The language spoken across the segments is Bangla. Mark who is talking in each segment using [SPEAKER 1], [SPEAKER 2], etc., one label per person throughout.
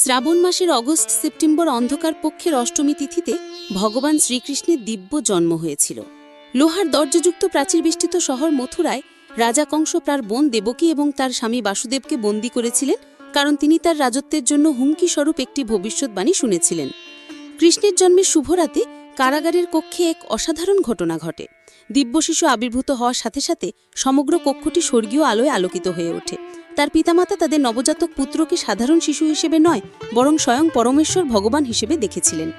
[SPEAKER 1] শ্রাবণ মাসের অগস্ট সেপ্টেম্বর অন্ধকার পক্ষের অষ্টমী তিথিতে ভগবান শ্রীকৃষ্ণের দিব্য জন্ম হয়েছিল। লোহার দরজাযুক্ত প্রাচীর বেষ্টিত শহর মথুরায় রাজা কংস তার বোন দেবকী এবং তার স্বামী বাসুদেবকে বন্দী করেছিলেন, কারণ তিনি তার রাজত্বের জন্য হুমকি স্বরূপ একটি ভবিষ্যৎবাণী শুনেছিলেন। কৃষ্ণের জন্মের শুভরাতে কারাগারের কক্ষে এক অসাধারণ ঘটনা ঘটে। দিব্যশিশু আবির্ভূত হওয়ার সাথে সাথে সমগ্র কক্ষটি স্বর্গীয় আলোয় আলোকিত হয়ে ওঠে। তার পিতামাতা তাদের নবজাতক পুত্রকে সাধারণ শিশু হিসেবে নয়, বরং স্বয়ং পরমেশ্বর ভগবান হিসেবে দেখেছিলেন।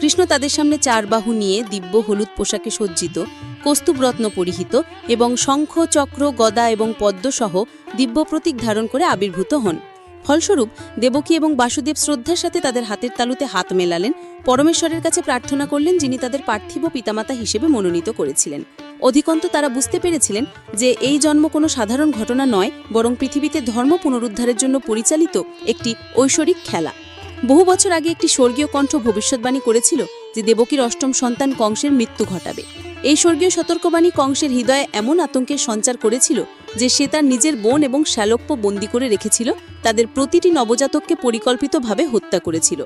[SPEAKER 1] কৃষ্ণ তাদের সামনে চার বাহু নিয়ে দিব্য হলুদ পোশাকে সজ্জিত, কস্তুবরত্ন পরিহিত এবং শঙ্খ, চক্র, গদা এবং পদ্মসহ দিব্য প্রতীক ধারণ করে আবির্ভূত হন। ফলস্বরূপ দেবকী এবং বাসুদেব শ্রদ্ধার সাথে তাদের হাতের তালুতে হাত মেলালেন। পরমেশ্বরের কাছে প্রার্থনা করলেন যিনি তাদের পার্থিব পিতামাতা হিসেবে মনোনীত করেছিলেন। অধিকন্ত তারা বুঝতে পেরেছিলেন যে এই জন্ম কোনো সাধারণ ঘটনা নয়, বরং পৃথিবীতে ধর্ম পুনরুদ্ধারের জন্য পরিচালিত একটি ঐশ্বরিক খেলা। বহু বছর আগে একটি স্বর্গীয় কণ্ঠ ভবিষ্যৎবাণী করেছিল যে দেবকীর অষ্টম সন্তান কংসের মৃত্যু ঘটাবে। এই স্বর্গীয় সতর্কবাণী কংসের হৃদয়ে এমন আতঙ্কের সঞ্চার করেছিল যে সে তার নিজের বোন এবং শ্যালক্য বন্দী করে রেখেছিল, তাদের প্রতিটি নবজাতককে পরিকল্পিতভাবে হত্যা করেছিল।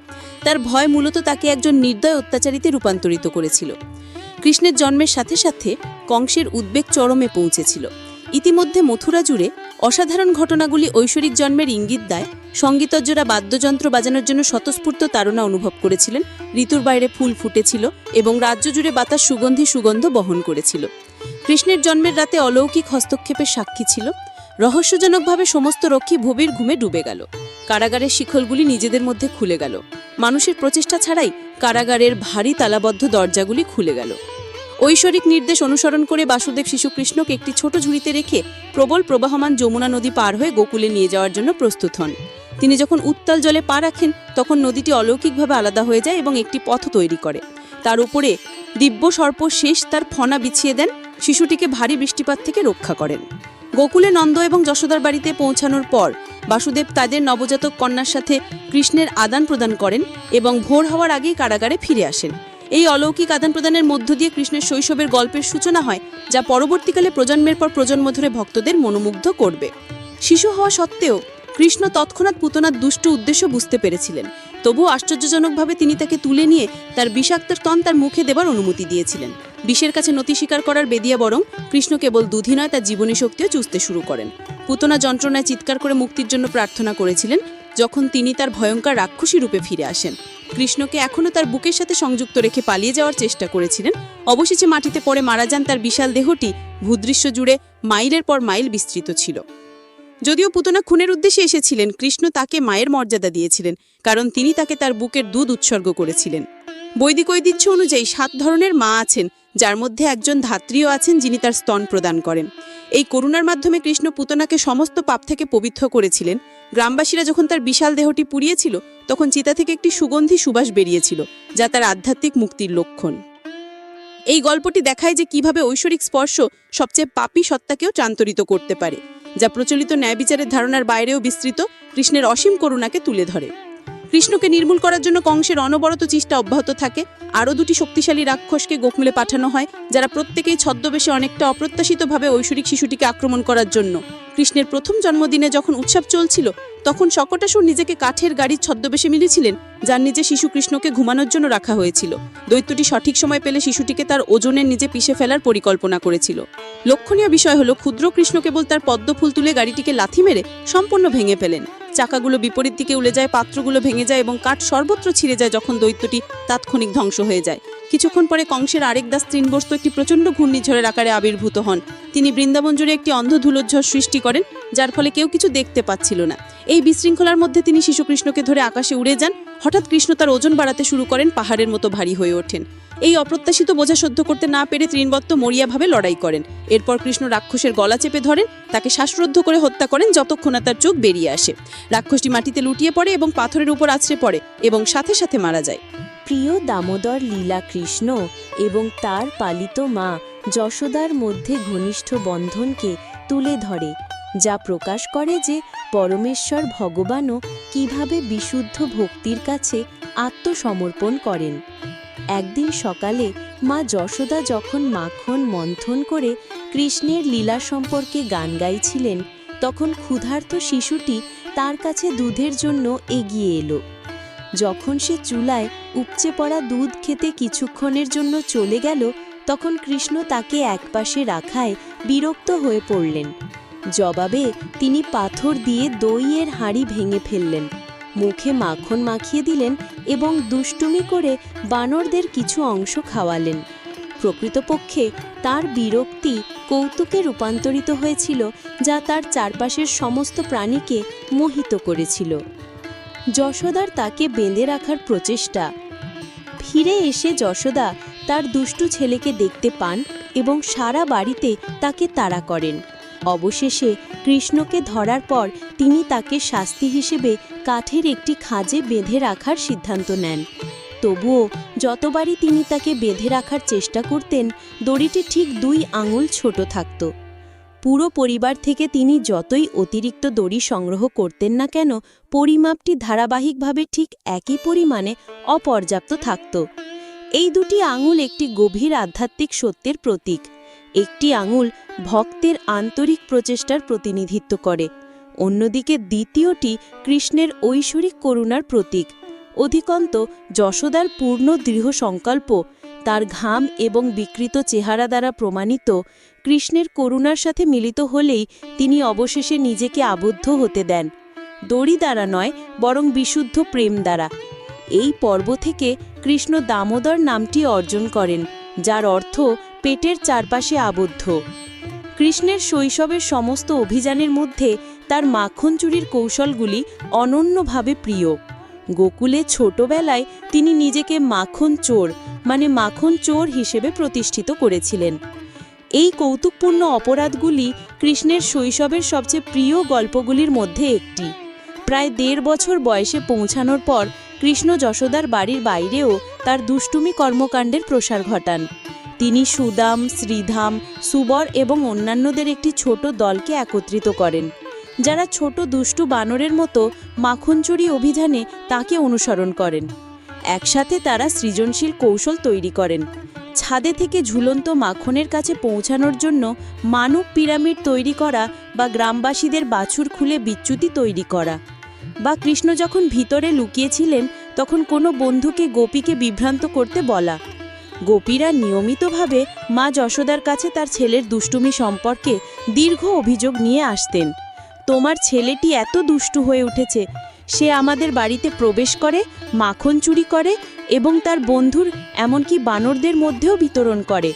[SPEAKER 1] তার ভয় মূলত তাকে একজন নির্দয় অত্যাচারীতে রূপান্তরিত করেছিল। কৃষ্ণের জন্মের সাথে সাথে কংসের উদ্বেগ চরমে পৌঁছেছিল। ইতিমধ্যে মথুরা জুড়ে অসাধারণ ঘটনাগুলি ঐশ্বরিক জন্মের ইঙ্গিত দেয়। সঙ্গীতজ্ঞরা বাদ্যযন্ত্র বাজানোর জন্য স্বতঃস্ফূর্ত তাড়না অনুভব করেছিলেন। ঋতুর বাইরে ফুল ফুটেছিল এবং রাজ্য জুড়ে বাতাস সুগন্ধি সুগন্ধ বহন করেছিল। কৃষ্ণের জন্মের রাতে অলৌকিক হস্তক্ষেপের সাক্ষী ছিল। রহস্যজনকভাবে সমস্ত রক্ষী ভবির ঘুমে ডুবে গেল। কারাগারের শিখলগুলি নিজেদের মধ্যে খুলে গেল। মানুষের প্রচেষ্টা ছাড়াই কারাগারের ভারী তালাবদ্ধ দরজাগুলি খুলে গেল। ঐশ্বরিক নির্দেশ অনুসরণ করে বাসুদেব শিশুকৃষ্ণকে একটি ছোট ঝুড়িতে রেখে প্রবল প্রবাহমান যমুনা নদী পার হয়ে গোকুলে নিয়ে যাওয়ার জন্য প্রস্তুত হন। তিনি যখন উত্তাল জলে পা রাখেন, তখন নদীটি অলৌকিকভাবে আলাদা হয়ে যায় এবং একটি পথ তৈরি করে। তার উপরে দিব্য সর্প শেষ তার ফনা বিছিয়ে দেন। শিশুটিকে ভারী বৃষ্টিপাত থেকে রক্ষা করেন। গোকুলে নন্দ এবং যশোদার বাড়িতে পৌঁছানোর পর বাসুদেব তাদের নবজাতক কন্যার সাথে কৃষ্ণের আদান প্রদান করেন এবং ভোর হওয়ার আগেই কারাগারে ফিরে আসেন। এই অলৌকিক আদান প্রদানের মধ্য দিয়ে কৃষ্ণের শৈশবের গল্পের সূচনা হয়, যা পরবর্তীকালে প্রজন্মের পর প্রজন্ম ধরে ভক্তদের মনোমুগ্ধ করবে। শিশু হওয়া সত্ত্বেও কৃষ্ণ তৎক্ষণাৎ পুতনার দুষ্ট উদ্দেশ্য বুঝতে পেরেছিলেন। তবুও আশ্চর্যজনকভাবে তিনি তাকে তুলে নিয়ে তার বিষাক্ত তন তার মুখে দেবার অনুমতি দিয়েছিলেন। বিষের কাছে নতি স্বীকার করার বেদিয়া বরং কৃষ্ণ কেবল দুধই নয়, তার জীবনী শক্তিও চুষতে শুরু করেন। পুতনা যন্ত্রণায় চিৎকার করে মুক্তির জন্য প্রার্থনা করেছিলেন, যখন তিনি তার ভয়ঙ্কর রাক্ষসী রূপে ফিরে আসেন। কৃষ্ণকে এখনও তার বুকের সাথে সংযুক্ত রেখে পালিয়ে যাওয়ার চেষ্টা করেছিলেন। অবশেষে মাটিতে পড়ে মারা যান তার বিশাল দেহটি, ভূদৃশ্য জুড়ে মাইলের পর মাইল বিস্তৃত ছিল। যদিও পুতনা খুনের উদ্দেশ্যে এসেছিলেন, কৃষ্ণ তাকে মায়ের মর্যাদা দিয়েছিলেন, কারণ তিনি তাকে তার বুকের দুধ উৎসর্গ করেছিলেন। বৈদিক ঐতিহ্য অনুযায়ী সাত ধরনের মা আছেন যার মধ্যে একজন ধাত্রীও আছেন যিনি তার স্তন প্রদান করেন। এই করুণার মাধ্যমে কৃষ্ণ পুতনাকে সমস্ত পাপ থেকে পবিত্র করেছিলেন। গ্রামবাসীরা যখন তার বিশাল দেহটি পুড়িয়েছিল, তখন চিতা থেকে একটি সুগন্ধি সুবাস বেরিয়েছিল, যা তার আধ্যাত্মিক মুক্তির লক্ষণ। এই গল্পটি দেখায় যে কীভাবে ঐশ্বরিক স্পর্শ সবচেয়ে পাপী সত্তাকেও চান্তরিত করতে পারে, যা প্রচলিত ন্যায় বিচারের ধারণার বাইরেও বিস্তৃত, কৃষ্ণের অসীম করুণাকে তুলে ধরে। কৃষ্ণকে নির্মূল করার জন্য কংসের অনবরত চেষ্টা অব্যাহত থাকে। আরও দুটি শক্তিশালী রাক্ষসকে গোকুলে পাঠানো হয়, যারা প্রত্যেকেই ছদ্মবেশে অনেকটা অপ্রত্যাশিতভাবে ঐশ্বরিক শিশুটিকে আক্রমণ করার জন্য। কৃষ্ণের প্রথম জন্মদিনে যখন উৎসব চলছিল, তখন সকটাসুর নিজেকে কাঠের গাড়ির ছদ্মবেশে মিলেছিলেন যার নিচে শিশু কৃষ্ণকে ঘুমানোর জন্য রাখা হয়েছিল। দৈত্যটি সঠিক সময় পেলে শিশুটিকে তার ওজনের নিজে পিষে ফেলার পরিকল্পনা করেছিল। লক্ষণীয় বিষয় হলো, ক্ষুদ্র কৃষ্ণ কেবল তার পদ্মফুল তুলে গাড়িটিকে লাথি মেরে সম্পূর্ণ ভেঙে ফেলেন। চাকাগুলো বিপরীত দিকে উলে যায়, পাত্রগুলো ভেঙে যায় এবং কাঠ সর্বত্র ছিঁড়ে যায় যখন দৈত্যটি তাৎক্ষণিক ধ্বংস হয়ে যায়। কিছুক্ষণ পরে কংসের আরেক দাস তৃণবস্তু একটি প্রচণ্ড ঘূর্ণিঝড়ের আকারে আবির্ভূত হন। তিনি বৃন্দাবন জুড়ে একটি অন্ধ ধুলোঝড় সৃষ্টি করেন, যার ফলে কেউ কিছু দেখতে পাচ্ছিল না। এই বিশৃঙ্খলার মধ্যে তিনি শিশু কৃষ্ণকে ধরে আকাশে উড়ে যান। হঠাৎ কৃষ্ণ তার ওজন বাড়াতে শুরু করেন, পাহাড়ের মতো ভারী হয়ে ওঠেন। এই অপ্রত্যাশিত বোঝা সহ্য করতে না পেরে তৃণবত্ত মরিয়াভাবে লড়াই করেন। এরপর কৃষ্ণ রাক্ষসের গলা চেপে ধরেন, তাকে শ্বাসরুদ্ধ করে হত্যা করেন যতক্ষণ তার চোখ বেরিয়ে আসে। রাক্ষসটি মাটিতে লুটিয়ে পড়ে এবং পাথরের উপর আছড়ে পড়ে এবং সাথে সাথে মারা যায়।
[SPEAKER 2] প্রিয় দামোদর লীলা কৃষ্ণ এবং তার পালিত মা যশোদার মধ্যে ঘনিষ্ঠ বন্ধনকে তুলে ধরে, যা প্রকাশ করে যে পরমেশ্বর ভগবানও কীভাবে বিশুদ্ধ ভক্তির কাছে আত্মসমর্পণ করেন। একদিন সকালে মা যশোদা যখন মাখন মন্থন করে কৃষ্ণের লীলা সম্পর্কে গান গাইছিলেন, তখন ক্ষুধার্ত শিশুটি তার কাছে দুধের জন্য এগিয়ে এলো। যখন সে চুলায় উপচে পড়া দুধ খেতে কিছুক্ষণের জন্য চলে গেল, তখন কৃষ্ণ তাকে একপাশে রাখায় বিরক্ত হয়ে পড়লেন। জবাবে তিনি পাথর দিয়ে দইয়ের হাঁড়ি ভেঙে ফেললেন। মুখে মাখন মাখিয়ে দিলেন এবং দুষ্টুমি করে বানরদের কিছু অংশ খাওয়ালেন। প্রকৃতপক্ষে তার বিরক্তি কৌতুকে রূপান্তরিত হয়েছিল, যা তার চারপাশের সমস্ত প্রাণীকে মোহিত করেছিল। যশোদার তাকে বেঁধে রাখার প্রচেষ্টা। ফিরে এসে যশোদা তার দুষ্টু ছেলেকে দেখতে পান এবং সারা বাড়িতে তাকে তাড়া করেন। অবশেষে কৃষ্ণকে ধরার পর তিনি তাকে শাস্তি হিসেবে কাঠের একটি খাঁজে বেঁধে রাখার সিদ্ধান্ত নেন। তবুও যতবারই তিনি তাকে বেঁধে রাখার চেষ্টা করতেন, দড়িটি ঠিক দুই আঙুল ছোট থাকত। পুরো পরিবার থেকে তিনি যতই অতিরিক্ত দড়ি সংগ্রহ করতেন না কেন, পরিমাপটি ধারাবাহিকভাবে ঠিক একই পরিমাণে অপর্যাপ্ত থাকত। এই দুটি আঙুল একটি গভীর আধ্যাত্মিক সত্যের প্রতীক। একটি আঙুল ভক্তের আন্তরিক প্রচেষ্টার প্রতিনিধিত্ব করে। অন্যদিকে দ্বিতীয়টি কৃষ্ণের ঐশ্বরিক করুণার প্রতীক। অধিকন্ত যশোদার পূর্ণ দৃঢ় সংকল্প তার ঘাম এবং বিকৃত চেহারা দ্বারা প্রমাণিত কৃষ্ণের করুণার সাথে মিলিত হলেই তিনি অবশেষে নিজেকে আবদ্ধ হতে দেন। দড়ি দ্বারা নয়, বরং বিশুদ্ধ প্রেম দ্বারা। এই পর্ব থেকে কৃষ্ণ দামোদর নামটি অর্জন করেন, যার অর্থ পেটের চারপাশে আবদ্ধ। কৃষ্ণের শৈশবের সমস্ত অভিযানের মধ্যে তার মাখন চুরির কৌশলগুলি অনন্যভাবে প্রিয়। গোকুলে ছোটবেলায় তিনি নিজেকে মাখন চোর মানে মাখন চোর হিসেবে প্রতিষ্ঠিত করেছিলেন। এই কৌতুকপূর্ণ অপরাধগুলি কৃষ্ণের শৈশবের সবচেয়ে প্রিয় গল্পগুলির মধ্যে একটি। প্রায় দেড় বছর বয়সে পৌঁছানোর পর কৃষ্ণ যশোদার বাড়ির বাইরেও তার দুষ্টুমি কর্মকাণ্ডের প্রসার ঘটান। তিনি সুদাম, শ্রীধাম, সুবর এবং অন্যান্যদের একটি ছোট দলকে একত্রিত করেন। যারা ছোট দুষ্টু বানরের মতো মাখন চুরি অভিযানে তাকে অনুসরণ করেন। একসাথে তারা সৃজনশীল কৌশল তৈরি করেন। ছাদে থেকে ঝুলন্ত মাখনের কাছে পৌঁছানোর জন্য মানব পিরামিড তৈরি করা বা গ্রামবাসীদের বাছুর খুলে বিচ্যুতি তৈরি করা। বা কৃষ্ণ যখন ভিতরে লুকিয়েছিলেন, তখন কোনো বন্ধুকে গোপীকে বিভ্রান্ত করতে বলা। গোপীরা নিয়মিতভাবে মা যশোদার কাছে তার ছেলের দুষ্টুমি সম্পর্কে দীর্ঘ অভিযোগ নিয়ে আসতেন। তোমার ছেলেটি এত দুষ্টু হয়ে উঠেছে সে আমাদের বাড়িতে প্রবেশ করে, মাখন চুরি করে এবং তার বন্ধুর, এমনকি বানরদের মধ্যেও বিতরণ করে।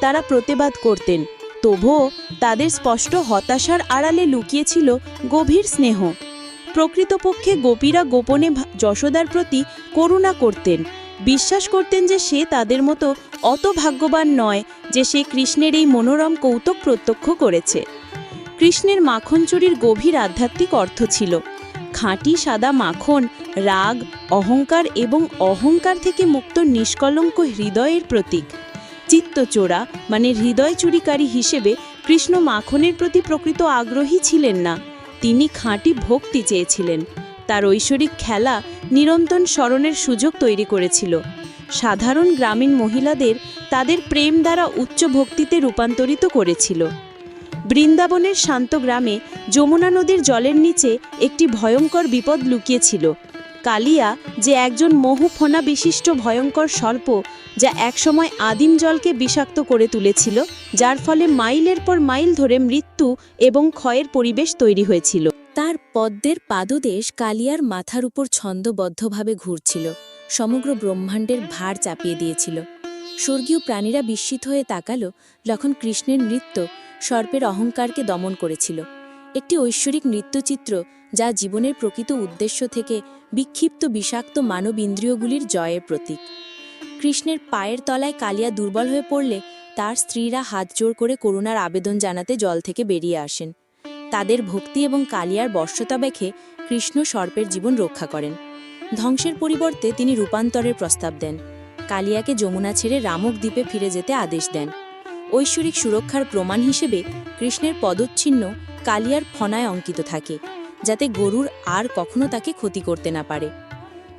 [SPEAKER 2] তারা প্রতিবাদ করতেন। তবুও তাদের স্পষ্ট হতাশার আড়ালে লুকিয়েছিল গভীর স্নেহ। প্রকৃতপক্ষে গোপীরা গোপনে যশোদার প্রতি করুণা করতেন। বিশ্বাস করতেন যে সে তাদের মতো অত ভাগ্যবান নয় যে সে কৃষ্ণের এই মনোরম কৌতুক প্রত্যক্ষ করেছে। কৃষ্ণের মাখন চুরির গভীর আধ্যাত্মিক অর্থ ছিল। খাঁটি সাদা মাখন, রাগ, অহংকার এবং অহংকার থেকে মুক্ত নিষ্কলঙ্ক হৃদয়ের প্রতীক। চিত্তচোরা মানে হৃদয় চুরিকারী হিসেবে কৃষ্ণ মাখনের প্রতি প্রকৃত আগ্রহী ছিলেন না। তিনি খাঁটি ভক্তি চেয়েছিলেন। তার ঐশ্বরিক খেলা নিরন্তন স্মরণের সুযোগ তৈরি করেছিল। সাধারণ গ্রামীণ মহিলাদের তাদের প্রেম দ্বারা উচ্চ ভক্তিতে রূপান্তরিত করেছিল। বৃন্দাবনের শান্ত গ্রামে যমুনা নদীর জলের নিচে একটি ভয়ঙ্কর বিপদ লুকিয়েছিল। কালিয়া যে একজন মহুফনা বিশিষ্ট ভয়ঙ্কর সর্প যা একসময় আদিম জলকে বিষাক্ত করে তুলেছিল, যার ফলে মাইলের পর মাইল ধরে মৃত্যু এবং ক্ষয়ের পরিবেশ তৈরি হয়েছিল।
[SPEAKER 1] তার পদ্মের পাদদেশ কালিয়ার মাথার উপর ছন্দবদ্ধভাবে ঘুরছিল, সমগ্র ব্রহ্মাণ্ডের ভার চাপিয়ে দিয়েছিল। স্বর্গীয় প্রাণীরা বিস্মিত হয়ে তাকালো, যখন কৃষ্ণের নৃত্য সর্পের অহংকারকে দমন করেছিল। একটি ঐশ্বরিক নৃত্যচিত্র যা জীবনের প্রকৃত উদ্দেশ্য থেকে বিক্ষিপ্ত বিষাক্ত মানব ইন্দ্রিয়গুলির জয়ের প্রতীক। কৃষ্ণের পায়ের তলায় কালিয়া দুর্বল হয়ে পড়লে তার স্ত্রীরা হাত জোর করে করুণার আবেদন জানাতে জল থেকে বেরিয়ে আসেন। তাদের ভক্তি এবং কালিয়ার বর্ষতা দেখে কৃষ্ণ সর্পের জীবন রক্ষা করেন। ধ্বংসের পরিবর্তে তিনি রূপান্তরের প্রস্তাব দেন। কালিয়াকে যমুনা ছেড়ে রামক দ্বীপে ফিরে যেতে আদেশ দেন। ঐশ্বরিক সুরক্ষার প্রমাণ হিসেবে কৃষ্ণের পদচ্ছিন্ন কালিয়ার ফনায় অঙ্কিত থাকে, যাতে গরুর আর কখনো তাকে ক্ষতি করতে না পারে।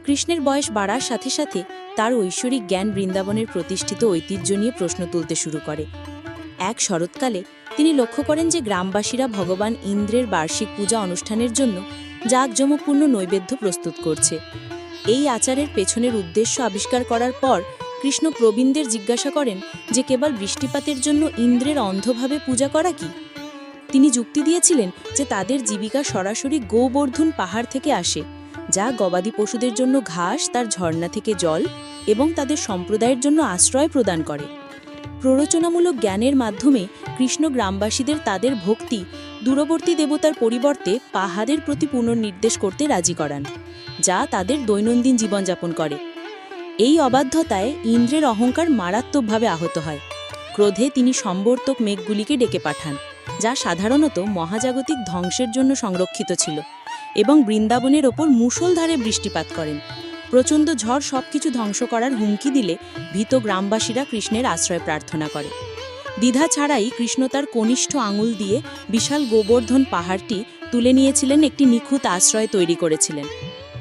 [SPEAKER 1] কৃষ্ণের বয়স বাড়ার সাথে সাথে তার ঐশ্বরিক জ্ঞান বৃন্দাবনের প্রতিষ্ঠিত ঐতিহ্য নিয়ে প্রশ্ন তুলতে শুরু করে। এক শরৎকালে তিনি লক্ষ্য করেন যে গ্রামবাসীরা ভগবান ইন্দ্রের বার্ষিক পূজা অনুষ্ঠানের জন্য জাঁকজমকপূর্ণ নৈবেদ্য প্রস্তুত করছে।
[SPEAKER 2] এই আচারের পেছনের উদ্দেশ্য আবিষ্কার করার পর কৃষ্ণ প্রবীণদের জিজ্ঞাসা করেন যে কেবল বৃষ্টিপাতের জন্য ইন্দ্রের অন্ধভাবে পূজা করা কি? তিনি যুক্তি দিয়েছিলেন যে তাদের জীবিকা সরাসরি গোবর্ধন পাহাড় থেকে আসে, যা গবাদি পশুদের জন্য ঘাস, তার ঝর্ণা থেকে জল এবং তাদের সম্প্রদায়ের জন্য আশ্রয় প্রদান করে। প্ররোচনামূলক জ্ঞানের মাধ্যমে কৃষ্ণ গ্রামবাসীদের তাদের ভক্তি, দূরবর্তী দেবতার পরিবর্তে পাহাড়ের প্রতি পুনর্নির্দেশ করতে রাজি করান, যা তাদের দৈনন্দিন জীবনযাপন করে। এই অবাধ্যতায় ইন্দ্রের অহংকার মারাত্মকভাবে আহত হয়। ক্রোধে তিনি সম্বর্তক মেঘগুলিকে ডেকে পাঠান, যা সাধারণত মহাজাগতিক ধ্বংসের জন্য সংরক্ষিত ছিল এবং বৃন্দাবনের ওপর মুষলধারে বৃষ্টিপাত করেন। প্রচণ্ড ঝড় সবকিছু ধ্বংস করার হুমকি দিলে ভীত গ্রামবাসীরা কৃষ্ণের আশ্রয় প্রার্থনা করে। দ্বিধা ছাড়াই কৃষ্ণ তার কনিষ্ঠ আঙুল দিয়ে বিশাল গোবর্ধন পাহাড়টি তুলে নিয়েছিলেন একটি নিখুঁত আশ্রয় তৈরি করেছিলেন।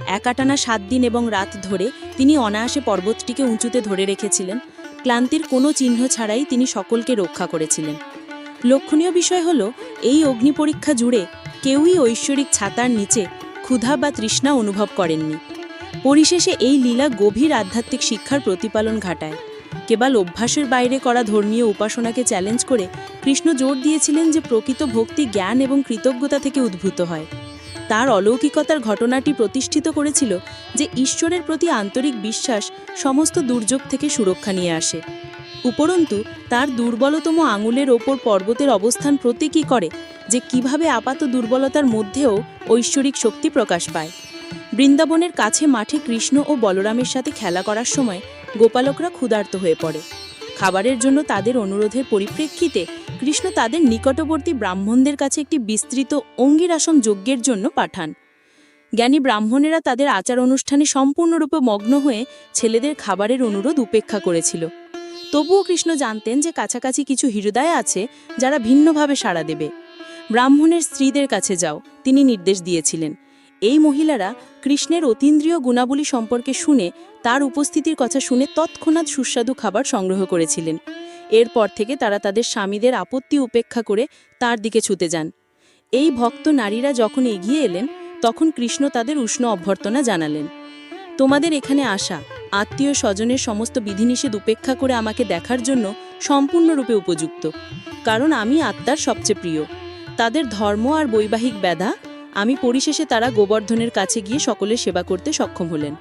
[SPEAKER 2] একাটানা সাত দিন এবং রাত ধরে তিনি অনায়াসে পর্বতটিকে উঁচুতে ধরে রেখেছিলেন। ক্লান্তির কোনো চিহ্ন ছাড়াই তিনি সকলকে রক্ষা করেছিলেন। লক্ষণীয় বিষয় হল, এই অগ্নি পরীক্ষা জুড়ে কেউই ঐশ্বরিক ছাতার নিচে ক্ষুধা বা তৃষ্ণা অনুভব করেননি। পরিশেষে এই লীলা গভীর আধ্যাত্মিক শিক্ষার প্রতিপালন ঘটায়। কেবল অভ্যাসের বাইরে করা ধর্মীয় উপাসনাকে চ্যালেঞ্জ করে কৃষ্ণ জোর দিয়েছিলেন যে প্রকৃত ভক্তি জ্ঞান এবং কৃতজ্ঞতা থেকে উদ্ভূত হয়। তার অলৌকিকতার ঘটনাটি প্রতিষ্ঠিত করেছিল যে ঈশ্বরের প্রতি আন্তরিক বিশ্বাস সমস্ত দুর্যোগ থেকে সুরক্ষা নিয়ে আসে। উপরন্তু, তার দুর্বলতম আঙুলের ওপর পর্বতের অবস্থান প্রতীকী করে যে কীভাবে আপাত দুর্বলতার মধ্যেও ঐশ্বরিক শক্তি প্রকাশ পায়। বৃন্দাবনের কাছে মাঠে কৃষ্ণ ও বলরামের সাথে খেলা করার সময় গোপালকরা ক্ষুধার্ত হয়ে পড়ে। খাবারের জন্য তাদের অনুরোধের পরিপ্রেক্ষিতে কৃষ্ণ তাদের নিকটবর্তী ব্রাহ্মণদের কাছে একটি বিস্তৃত অঙ্গিরাসন যজ্ঞের জন্য পাঠান। জ্ঞানী ব্রাহ্মণেরা তাদের আচার অনুষ্ঠানে সম্পূর্ণরূপে মগ্ন হয়ে ছেলেদের খাবারের অনুরোধ উপেক্ষা করেছিল। তবুও কৃষ্ণ জানতেন যে কাছাকাছি কিছু হৃদয় আছে যারা ভিন্নভাবে সাড়া দেবে। ব্রাহ্মণের স্ত্রীদের কাছে যাও, তিনি নির্দেশ দিয়েছিলেন। এই মহিলারা কৃষ্ণের অতীন্দ্রিয় গুণাবলী সম্পর্কে শুনে তার উপস্থিতির কথা শুনে তৎক্ষণাৎ সুস্বাদু খাবার সংগ্রহ করেছিলেন। এরপর থেকে তারা তাদের স্বামীদের আপত্তি উপেক্ষা করে তার দিকে ছুতে যান। এই ভক্ত নারীরা যখন এগিয়ে এলেন, তখন কৃষ্ণ তাদের উষ্ণ অভ্যর্থনা জানালেন, তোমাদের এখানে আসা, আত্মীয় স্বজনের সমস্ত বিধিনিষেধ উপেক্ষা করে আমাকে দেখার জন্য সম্পূর্ণরূপে উপযুক্ত, কারণ আমি আত্মার সবচেয়ে প্রিয়। তাদের ধর্ম আর বৈবাহিক ব্যাধা, আমি পরিশেষে তারা গোবর্ধনের কাছে গিয়ে সকলের সেবা করতে সক্ষম হলেন।